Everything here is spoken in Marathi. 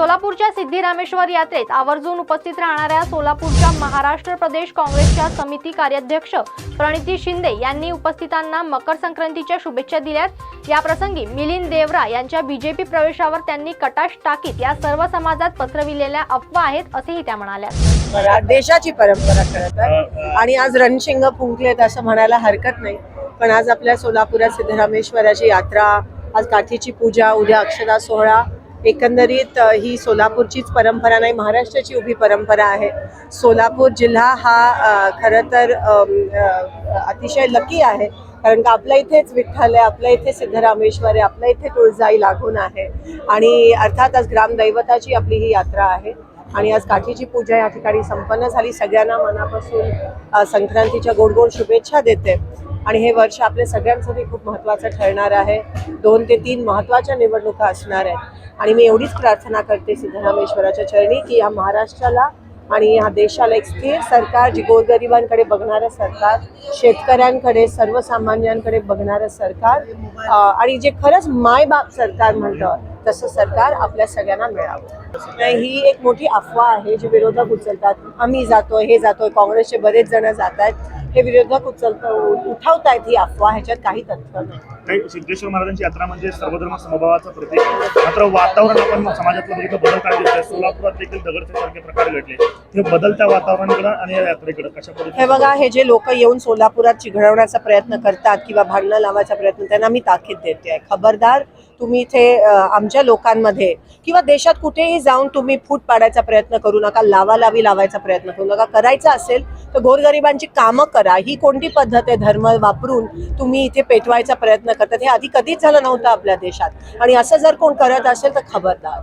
सोलापूरच्या सिद्धिरामेश्वर यात्रेत आवर्जून उपस्थित राहणाऱ्या सोलापूरच्या महाराष्ट्र प्रदेश काँग्रेसच्या समिती कार्याध्यक्ष प्रणिती शिंदे यांनी उपस्थितांना मकर संक्रांतीच्या शुभेच्छा दिल्यात. याप्रसंगी मिलिंद देवरा यांच्या बीजेपी प्रवेशावर त्यांनी कटाश टाकीत या सर्व समाजात पसरविलेल्या अफवा आहेत असेही त्या म्हणाल्या. देशाची परंपरा करत आहे. आणि आज रणशिंग फुंकलेत असं म्हणायला हरकत नाही. पण आज आपल्या सोलापुरात सिद्धरामेश्वराची यात्रा आज काठीची पूजा उद्या अक्षदा सोहळा एकंदरीत ही सोलापूरचीच परंपरा नाही महाराष्ट्राची उभी परंपरा आहे. सोलापूर जिल्हा हा खरं तर अतिशय लकी आहे. कारण का आपल्या इथेच विठ्ठल आहे आपल्या इथे सिद्धरामेश्वर आहे आपल्या इथे तुळजाई लागून आहे. आणि अर्थात आज ग्रामदैवताची आपली ही यात्रा आहे. आणि आज काठीची पूजा या ठिकाणी संपन्न झाली. सगळ्यांना मनापासून संक्रांतीच्या गोड गोड शुभेच्छा देते. आणि हे वर्ष आपल्या सगळ्यांसाठी खूप महत्त्वाचं ठरणार आहे. दोन ते तीन महत्त्वाच्या निवडणुका असणार आहेत. आणि मी एवढीच प्रार्थना करते सिद्धरामेश्वराच्या चरणी की या महाराष्ट्राला आणि या देशाला एक स्थिर सरकार जी गोरगरिबांकडे बघणारं सरकार शेतकऱ्यांकडे सर्वसामान्यांकडे बघणारं सरकार आणि जे खरंच मायबाप सरकार म्हणतं तसं सरकार आपल्या सगळ्यांना मिळावं. ही एक मोठी अफवा आहे जी विरोधक उचलतात. आम्ही जातोय हे जातोय काँग्रेसचे बरेच जण जात आहेत हे विरोधक उचलत उठवतायत ही अफवा ह्याच्यात काही तथ्य नाही. काही सिद्धेश्वर महाराजांची यात्रा म्हणजे सर्वधर्म समभावाचं प्रतीक. मात्र वातावरण आपण समाजातलं बघितलं बदल काय दिसतोय? सोलापुरात देखील दगडफेक प्रकार घडले. हे बदलत्या वातावरणाकडे आणि या यात्रेकडे कशा हे पद्धतीने बघा हे जे लोक येऊन सोलापुरात चिघळवण्याचा प्रयत्न करतात किंवा भांडणं लावायचा प्रयत्न त्यांना मी ताकीद देते खबरदार तुम्ही इथे अ, आमच्या लोकांमध्ये किंवा देशात कुठेही जाऊन तुम्ही फूट पाडायचा प्रयत्न करू नका लावालावी लावायचा प्रयत्न करू नका. करायचा असेल तर गोरगरिबांची कामं करा. ही कोणती पद्धत आहे धर्म वापरून तुम्ही इथे पेटवायचा प्रयत्न करतात? हे आधी कधीच झालं नव्हतं आपल्या देशात. आणि असं जर कोण करत असेल तर खबरदार.